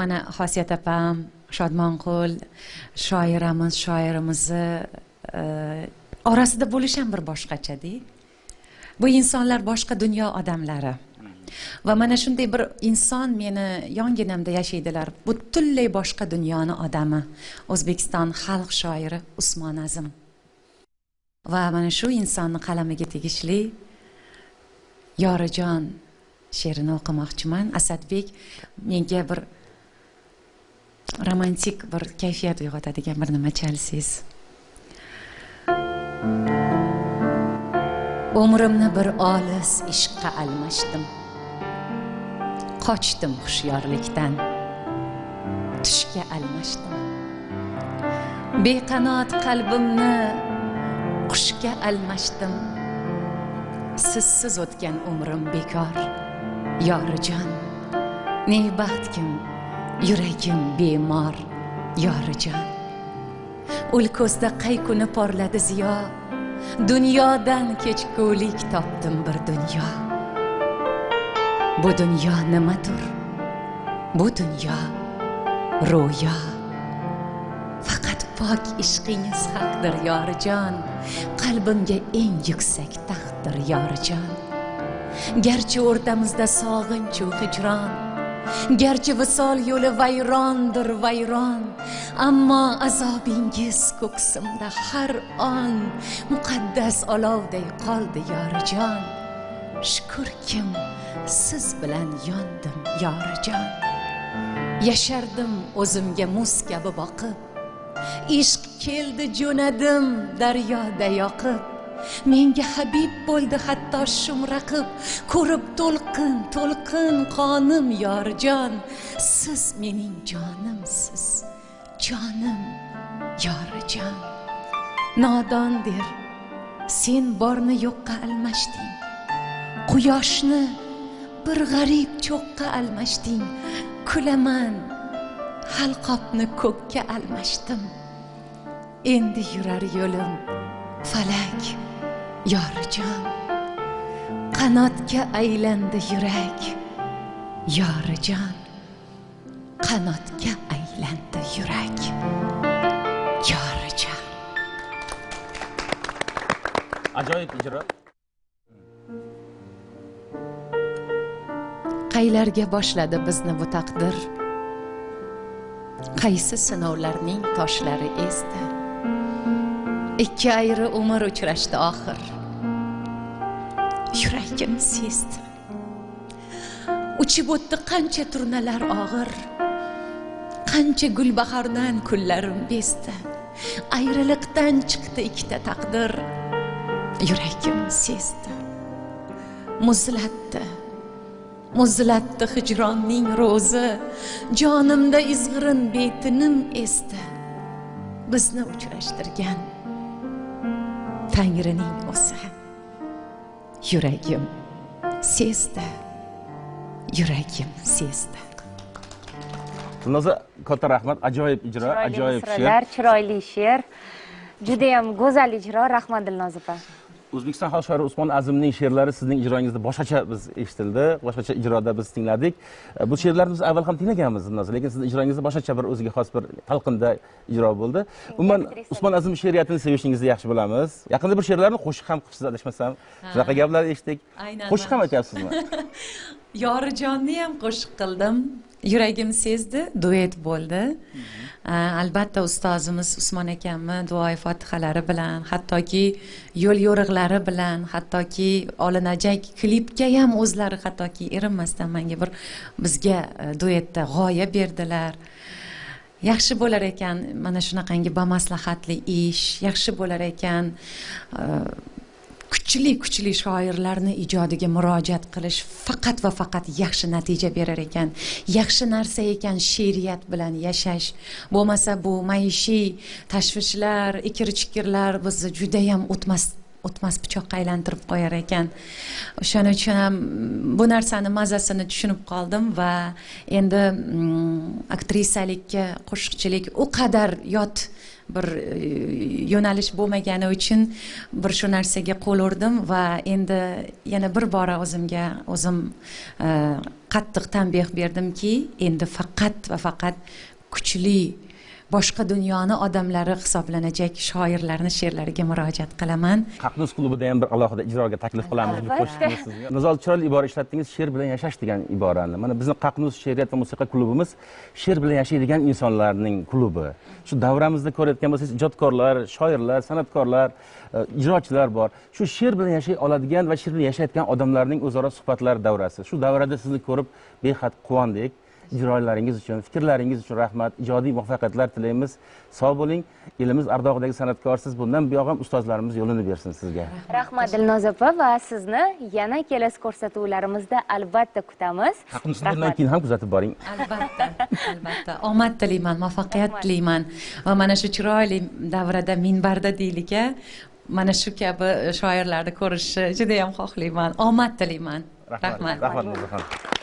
mana xosiyat opam shodmonqul shoiramiz shoirimizni e, orasida bo'lish ham bir boshqachada bu insonlar boshqa dunyo odamlari. Va mana shunday bir inson meni yonginamda yashaydilar. Butunlay boshqa dunyoni odami. O'zbekiston xalq shoiri usmon azim. Va mana shu insonni qalamiga tegishli yorijon she'rini o'qimoqchiman. Asadbek menga bir romantik bir kayfiyat uyg'otadigan bir nima chalsangiz? Umrimni bir olis ishqqa almashdim. Qochdim hushyorlikdan. Tushga almashdim. Beqanot qalbimni qushga almashdim. Sizsiz o'tgan umrim bekor. Yorijon ne baxtkim yuragim bemor yorijon. Ul ko'zda qay kuni porladi ziyo? Dunyodan kechgulik topdim bir dunyo. Bu dunyo nimadir? Bu dunyo ro'yo. Faqat pok ishqingiz haqdir yorijon. Qalbimga eng yuksak taxtdir yorijon. Garchi o'rtamizda sog'inchu hijron. Garchi visol yo'li vayrondir vayron. Ammo azobingiz ko'ksimda har on. Muqaddas olovday qoldi yorijon. Shukurkim siz bilan yondim yorijon. Yashardim o'zimga muz kabi boqib. Ishq keldi jo'nadim daryoda yoqib. Menga habib bo'ldi hatto shum raqib ko'rib to'lqin to'lqin qonim yorijon siz mening jonimsiz jonim yorijon nodon der sen borni yo'qqa almashding quyoshni bir g'arib cho'qqa almashding kulaman halqobni ko'kka almashdim. Endi yurar yo'lim falak. Yorijon qanotga aylandi yurak. Yorijon qanotga aylandi yurak. Yorijon ajoyib ijro. Qaylarga boshladi bizni bu taqdir? Qaysi sinovlarning toshlari esdi ikki ayri umr uchrashdi oxir. Yuragim sezdi. Uchib o'tdi qancha turnalar og'ir qancha gulbahordan kunlarim bezdi. Ayriliqdan chiqdi ikkita taqdir. Yuragim sezdi. Muzlatdi. Muzlatdi hijronning ro'zi. Jonimda izg'irin betinim esdi bizni uchrashtirgan tangrining o'zi yuragim sezdi. Yuragim sezdi. Dilnoza katta rahmat. Ajoyib ijro ajoyib she'r. chiroyli she'r. Judayam go'zal ijro rahmat dilnoza opa o'zbekiston xalq shoiri usmon azimning she'rlari sizning ijrongizda boshqacha biz eshitildi boshqacha ijroda biz tingladik. E, bu she'rlarni biz avval ham tinglaganmiz lekin sizni ijrongizda boshqacha bir o'ziga xos bir talqinda ijro bo'ldi. Umuman usmon azim she'riyatini sevishingizni yaxshi bilamiz yaqinda bir she'rlarni qo'shiq ham qilibsiz adashmasam shunaqa gaplar eshitdik. Aynan qo'shiq ham aytyapsizmi? Yorijonni ham qo'shiq qildim. Yuragim sezdi duet bo'ldi. A, albatta ustozimiz usmon akamni duoi fotihalari bilan hattoki yo'l yo'riqlari bilan hattoki olinajak klipga ham o'zlari hattoki erinmasdan manga bir bizga e, duetda g'oya berdilar. Yaxshi bo'lar ekan mana shunaqangi bamaslahatli ish yaxshi bo'lar ekan e, kuchli kuchli shoirlarni ijodiga murojaat qilish faqat va faqat yaxshi natija berar ekan. Yaxshi narsa ekan she'riyat bilan yashash. Bo'lmasa bu maishiy tashvishlar ikir chikirlar bizni judayam o'tmas o'tmas pichoqqa aylantirib qo'yar ekan. O'shaning uchun ham mm, bu narsani mazasini tushunib qoldim va endi mm, aktrisalikka qo'shiqchilik u qadar yot bir yo'nalish bo'lmagani uchun bir shu narsaga qo'l urdim va endi yana bir bora o'zimga o'zim e, qattiq tanbeh berdimki endi faqat va faqat kuchli boshqa dunyoni odamlari hisoblanajak shoirlarni she'rlariga murojaat qilaman. Haqnuz klubida ham bir alohida ijroga taklif qilamiz deb qo'shishimiz sizga nizol chiroyli ibora ishlatdingiz she'r bilan yashash degan iborani mana bizni qaqnuz she'riyat va musiqa klubimiz she'r bilan yashaydigan insonlarning klubi. Shu davramizda ko'rayotgan bo'lsangiz ijodkorlar shoirlar san'atkorlar e, ijrochilar bor. Shu she'r bilan yashay oladigan va she'r bilan yashayotgan odamlarning o'zaro suhbatlari davrasi. Shu davrada sizni ko'rib behad quvondik ijrolaringiz uchun fikrlaringiz uchun rahmat. Ijodiy muvaffaqiyatlar tilaymiz. Sog' bo'ling. Elimiz ardog'idagi san'atkorsiz. Bundan buyog' ham ustozlarimiz yo'lini bersin sizga. Rahmat dilnoz opa va sizni yana kelasi ko'rsatuvlarimizda albatta kutamiz. Haqni bundan keyin ham kuzatib boring. Albatta albatta. Omad tilayman muvaffaqiyat tilayman. Va mana shu chiroyli davrada minbarda deylik a mana shu kabi shoirlarni ko'rishni judayam xohlayman. Omad tilayman. Rahmat. Rahmat.